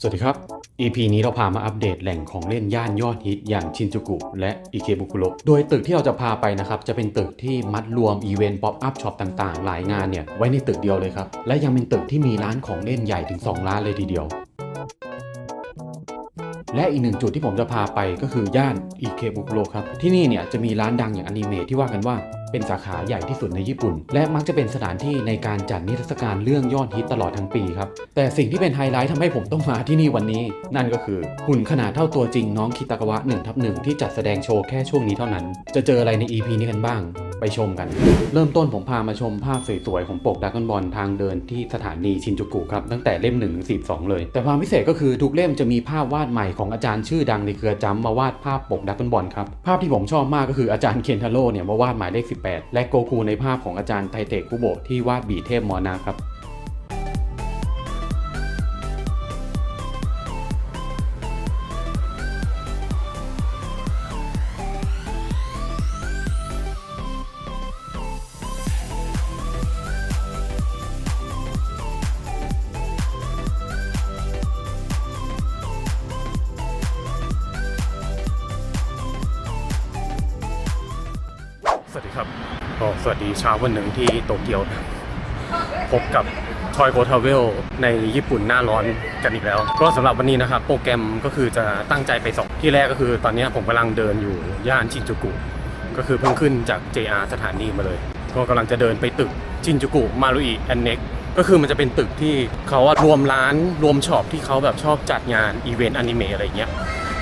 สวัสดีครับ EP นี้เราพามาอัปเดตแหล่งของเล่นย่านยอดฮิตอย่างชินจูกุและอิเคบุคุโรโดยตึกที่เราจะพาไปนะครับ จะเป็นตึกที่มัดรวมอีเวนต์ป๊อปอัพช็อปต่างๆ หลายงานเนี่ย ไว้ในตึกเดียวเลยครับ และยังเป็นตึกที่มีร้านของเล่นใหญ่ถึง 2 ร้านเลยทีเดียว และอีกหนึ่งจุดที่ผมจะพาไปก็คือย่านอิเคบุคุโรครับ ที่นี่เนี่ยจะมีร้านดังอย่างอนิเมะที่ว่ากันว่าเป็นสาขาใหญ่ที่สุดในญี่ปุ่น และมักจะเป็นสถานที่ในการจัดนิทรรศการเรื่องยอดฮิตตลอดทั้งปีครับ แต่สิ่งที่เป็นไฮไลท์ทำให้ผมต้องมาที่นี่วันนี้ นั่นก็คือหุ่นขนาดเท่าตัวจริงน้องคิตากาวะ1ทับหนึ่งที่จัดแสดงโชว์แค่ช่วงนี้เท่านั้น จะเจออะไรใน EP นี้กันบ้าง ไปชมกัน เริ่มต้นผมพามาชมภาพสวยๆของปกดักกอนบอลทางเดินที่สถานีชินจูกุครับตั้งแต่เล่ม1ถึง42เลย แต่ความพิเศษก็คือทุกเล่มจะมีภาพวาดใหม่ของอาจารย์ชื่อดังในเครือจัมาวาดภาพปกดักกอนบอลครับภาพที่ผมชอบมากก็คืออาจารย์เคนทาโร่เนี่ยมาวาดหมายเลข18 และโกคูในภาพของอาจารย์ไทเตคุโบะที่วาดบีเทพมอนาครับ วัสดีเช้าวันหนึ่งที่โตเกียว พบกับทอยโกทาเวลในญี่ปุ่นหน้าร้อนกันอีกแล้ว ก็สำหรับวันนี้นะครับ โปรแกรมก็คือจะตั้งใจไปสองที่แรกก็คือตอนนี้ผมกำลังเดินอยู่ย่านชินจูกุ ก็คือเพิ่งขึ้นจาก JR สถานีมาเลย ก็กำลังจะเดินไปตึกชินจูกุมารุอิแอนเน็กก็คือมันจะเป็นตึกที่เขาอะรวมร้านรวมช็อปที่เขาแบบชอบจัดงานอีเวนต์อนิเมะอะไรเงี้ย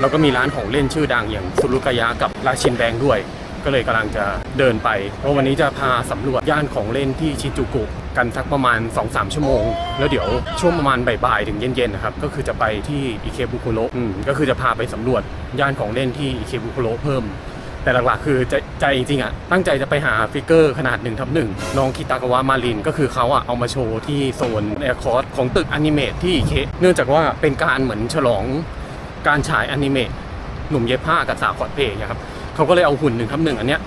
แล้วก็มีร้านของเล่นชื่อดังอย่างซุรุกายะกับราชินแบงด้วย ก็เลยกำลังจะเดินไป เพราะวันนี้จะพาสำรวจย่านของเล่นที่ชิจูกุกันสักประมาณ 2-3 ชั่วโมง แล้วเดี๋ยวช่วงประมาณบ่ายๆถึงเย็นๆนะครับก็คือจะไปที่อิเคบุคุโระอืมก็คือจะพาไปสำรวจย่านของเล่นที่อิเคบุคุโระเพิ่ม แต่หลักๆคือใจใจจริงๆอะตั้งใจจะไปหาฟิกเกอร์ขนาด1ทับหนึ่งน้องคิตากาวะมารินก็คือเขาอะเอามาโชว์ที่โซนแอร์คอร์สของตึกอนิเมะที่อิเคเนื่องจากว่าเป็นการเหมือนฉลองการฉายอนิเมะหนุ่มเย็บผ้ากับสาวคอสเพลย์นะครับ เขาก็เลยเอาหุ่นหนึ่งทับหนึ่งอันเนี้ย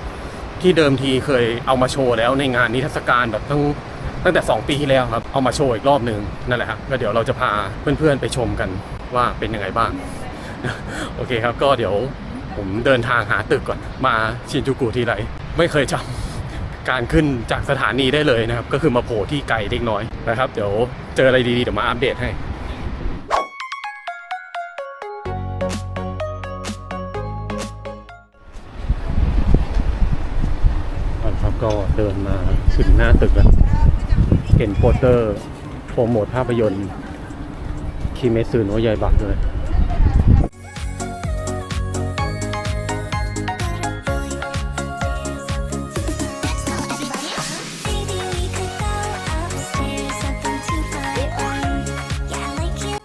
ที่เดิมทีเคยเอามาโชว์แล้วในงานนิทรรศการแบบตั้งตั้งแต่ 2 ปีที่แล้วครับ เอามาโชว์อีกรอบหนึ่งนั่นแหละครับก็เดี๋ยวเราจะพาเพื่อนๆไปชมกันว่าเป็นยังไงบ้าง โอเคครับก็เดี๋ยวผมเดินทางหาตึกก่อนมาชินจูกุทีไรไม่เคยจำการขึ้นจากสถานีได้เลยนะครับ ก็คือมาโผล่ที่ไกลเล็กน้อยนะครับ เดี๋ยวเจออะไรดีๆเดี๋ยวมาอัปเดตให้ ก็เดินมาถึงหน้าตึกแล้วเห็นโปสเตอร์โปรโมทภาพยนตร์คิเมซึโนะยายบักเลย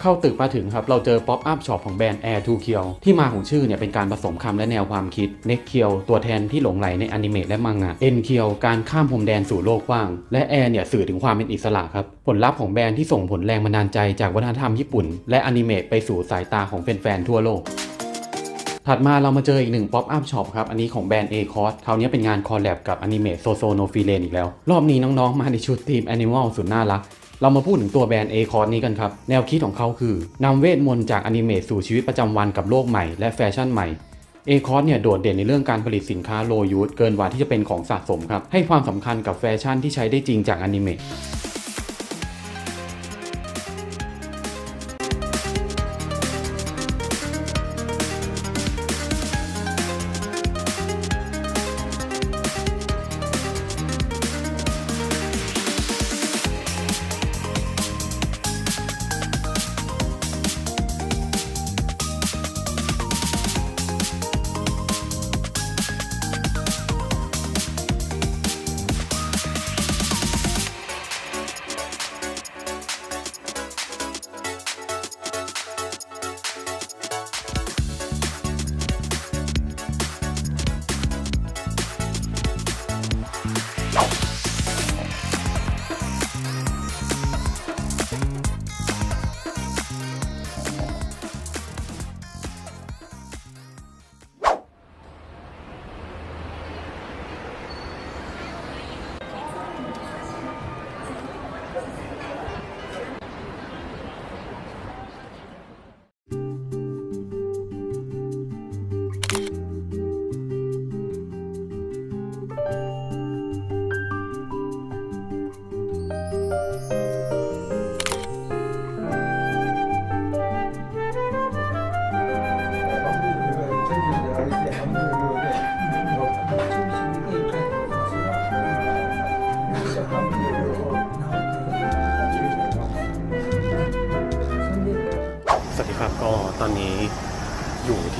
เข้าตึกมาถึงครับ เราเจอป๊อปอัพช็อปของแบรนด์ Air to Kill ที่มาของชื่อเนี่ยเป็นการผสมคำและแนวความคิด Neck Kill ตัวแทนที่หลงไหลในอนิเมะและมังงะ N Kill การข้ามพรมแดนสู่โลกกว้าง และ Air เนี่ยสื่อถึงความเป็นอิสระครับ ผลลัพธ์ของแบรนด์ที่ส่งผลแรงบันดาลใจจากวัฒนธรรมญี่ปุ่น และอนิเมะไปสู่สายตาของแฟนๆทั่วโลกถัดมาเรามาเจออีกหนึ่งป๊อปอัพช็อปครับ อันนี้ของแบรนด์ A c o s คราวนี้เป็นงานคอลแลบกับอนิเมะโซโซโนฟิเลนอีกแล้ว รอบนี้น้องๆ มาในชุดทีม Animal สุดน่ารัก เรามาพูดถึงตัวแบรนด์ A c o s นี้กันครับ แนวคิดของเขาคือนำเวทมนต์จากอนิเมะสู่ชีวิตประจำวันกับโลกใหม่และแฟชั่นใหม่เอคอสเนี่ยโดดเด่นในเรื่องการผลิตสินค้าโลยูสเกินกว่าที่จะเป็นของสะสมครับ ให้ความสำคัญกับแฟชั่นที่ใช้ได้จริงจากอนิเมะ「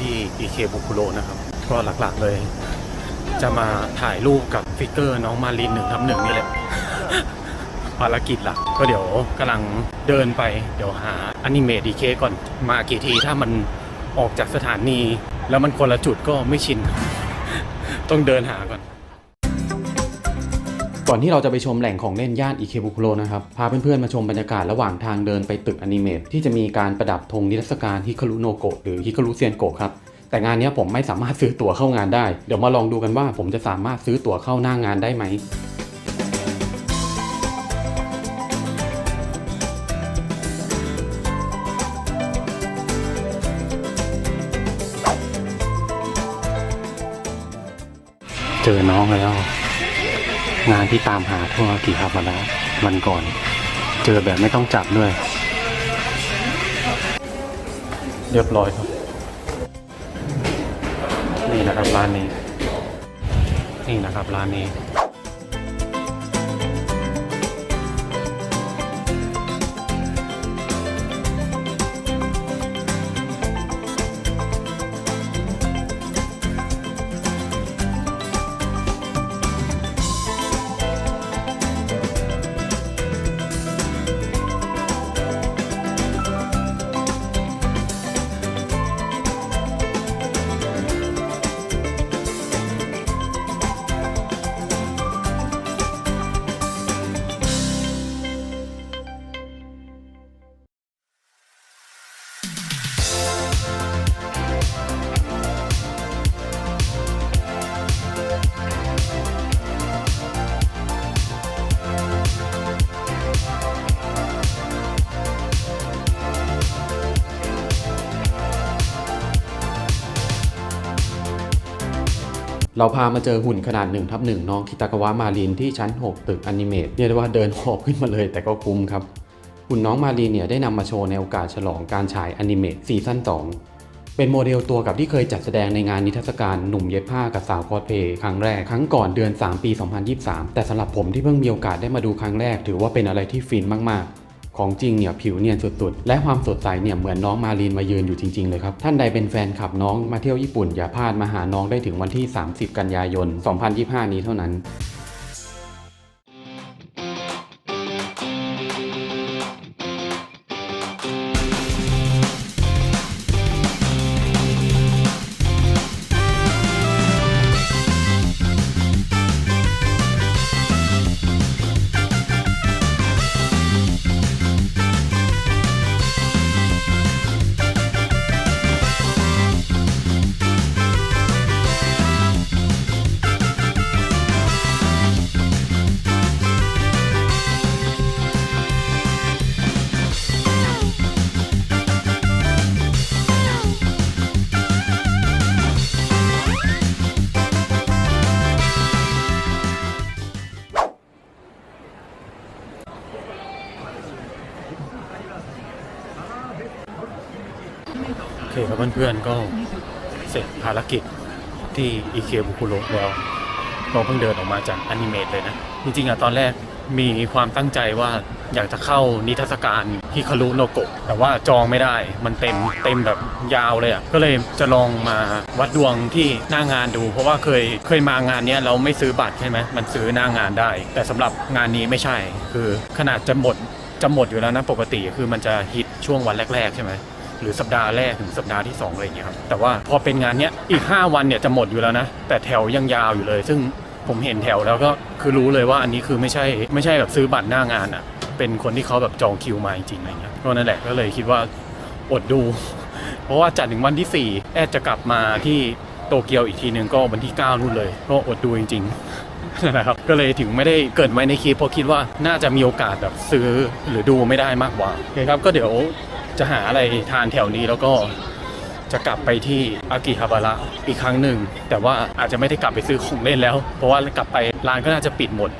ที่ EK บุคุโรนะครับก็หลักๆเลย จะมาถ่ายรูปกับฟิกเกอร์น้องมาลินหนึ่งทับหนึ่งนี่แหละภารกิจหลักก็เดี๋ยวกำลังเดินไปเดี๋ยวหาอนิเมะอีเคก่อนมากี่ทีถ้ามันออกจากสถานี แล้วมันคนละจุดก็ไม่ชิน ต้องเดินหาก่อน ก่อนที่เราจะไปชมแหล่งของเล่นย่านอิเคบุคุโรนะครับ พาเพื่อนๆมาชมบรรยากาศระหว่างทางเดินไปตึกอนิเมตที่จะมีการประดับธงนิทรรศการฮิคารุโนโกะหรือฮิคารุเซียนโกะครับแต่งานนี้ผมไม่สามารถซื้อตั๋วเข้างานได้ เดี๋ยวมาลองดูกันว่าผมจะสามารถซื้อตั๋วเข้าหน้างานได้ไหมเจอน้องแล้ว งานที่ตามหาทั่วกี่ครับมาแล้ววันก่อน เจอแบบไม่ต้องจับด้วย เรียบร้อยครับ นี่นะครับร้านนี้ นี่นะครับร้านนี้ เราพามาเจอหุ่นขนาด1ทับ1น้องคิตากาวะมารีนที่ชั้น 6 ตึกอนิเมตเรียกได้ว่าเดินหอบขึ้นมาเลยแต่ก็คุ้มครับ หุ่นน้องมารีนเนี่ยได้นำมาโชว์ในโอกาสฉลองการฉายอนิเมตซีซั่น2 เป็นโมเดลตัวกับที่เคยจัดแสดงในงานนิทรรศการหนุ่มเย็บผ้ากับสาวคอสเพย์ครั้งแรก ครั้งก่อนเดือน 3 ปี 2023 แต่สำหรับผมที่เพิ่งมีโอกาสได้มาดูครั้งแรก ถือว่าเป็นอะไรที่ฟินมากๆ ของจริงเนี่ยผิวเนียนสุดๆ และความสดใสเนี่ยเหมือนน้องมารีนมายืนอยู่จริงๆเลยครับ ท่านใดเป็นแฟนคลับน้องมาเที่ยวญี่ปุ่นอย่าพลาดมาหาน้องได้ถึงวันที่ 30 กันยายน 2025 นี้เท่านั้น เพื่อนๆก็เสร็จภารกิจที่อีเคบุคุโรแล้วเราเพิ่งเดินออกมาจากอนิเมตเลยนะ จริงๆอะตอนแรกมีความตั้งใจว่าอยากจะเข้านิทรรศการฮิคารุโนโกะแต่ว่าจองไม่ได้มันเต็มเต็มแบบยาวเลยอะก็เลยจะลองมาวัดดวงที่หน้างานดู เพราะว่าเคยเคยมางานเนี้ยเราไม่ซื้อบัตรใช่ไหมมันซื้อหน้างานได้ แต่สำหรับงานนี้ไม่ใช่ คือขนาดจะหมดจะหมดอยู่แล้วนะปกติคือมันจะฮิตช่วงวันแรก ๆ ใช่ไหม หรือสัปดาห์แรกถึงสัปดาห์ที่2อะไรอย่างเงี้ยครับแต่ว่าพอเป็นงานเนี้ยอีก 5 วันเนี่ยจะหมดอยู่แล้วนะ แต่แถวยังยาวอยู่เลย ซึ่งผมเห็นแถวแล้วก็คือรู้เลยว่าอันนี้คือไม่ใช่ไม่ใช่แบบซื้อบัตรหน้างานอะ่ะเป็นคนที่เขาแบบจองคิวมาจริงๆอะไรเงี้ยก็นั่นแหละก็เลยคิดว่าอดดู เพราะว่าจัดถึงวันที่ 4 แอดจะกลับมาที่โตเกียวอีกทีนึงก็วันที่ 9นู่นเลย ก็อดดูจริงๆนะครับก็เลยถึงไม่ได้เกิดไว้ในคลิปเพราะคิดว่าน่าจะมีโอกาสแบบซื้อหรือดูไม่ได้มากกว่าโอเคครับก็เดี๋ยว จะหาอะไรทานแถวนี้แล้วก็จะกลับไปที่อากิฮาบาระอีกครั้งหนึ่ง แต่ว่าอาจจะไม่ได้กลับไปซื้อของเล่นแล้ว เพราะว่ากลับไปร้านก็น่าจะปิดหมด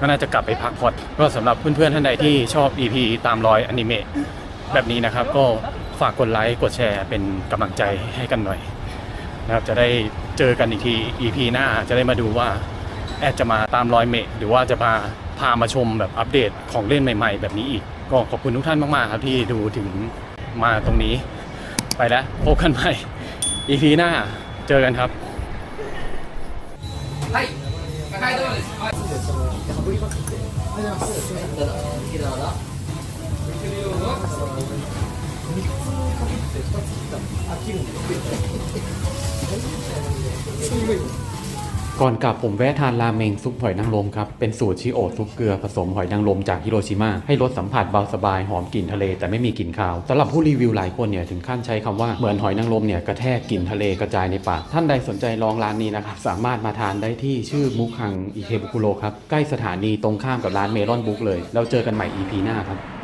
ก็น่าจะกลับไปพักผ่อนก็สำหรับเพื่อนๆท่านใดที่ชอบ EP ตามรอยอนิเมะแบบนี้นะครับ ก็ฝากกดไลค์กดแชร์เป็นกำลังใจให้กันหน่อยนะครับจะได้เจอกันอีกที EP หน้าจะได้มาดูว่าแอดจะมาตามรอยเมะหรือว่าจะมาพามาชมแบบอัปเดตของเล่นใหม่ ๆ แบบนี้อีก ก็ขอบคุณทุกท่านมากๆครับที่ดูถึงมาตรงนี้ ไปแล้วพบกันใหม่ EP หน้าเจอกันครับはい、 ก่อนกลับผมแวะทานราเมงซุปหอยนางรมครับ เป็นสูตรชิโอซุปเกลือผสมหอยนางรมจากฮิโรชิมาให้รสสัมผัสเบาสบายหอมกลิ่นทะเลแต่ไม่มีกลิ่นคาวสำหรับผู้รีวิวหลายคนเนี่ยถึงขั้นใช้คำว่าเหมือนหอยนางรมเนี่ยกระแทกกลิ่นทะเลกระจายในปากท่านใดสนใจลองร้านนี้นะครับสามารถมาทานได้ที่ชื่อมุคังอิเคบุคุโรครับใกล้สถานีตรงข้ามกับร้านเมลอนบุ๊กเลยแล้วเจอกันใหม่ EP หน้าครับ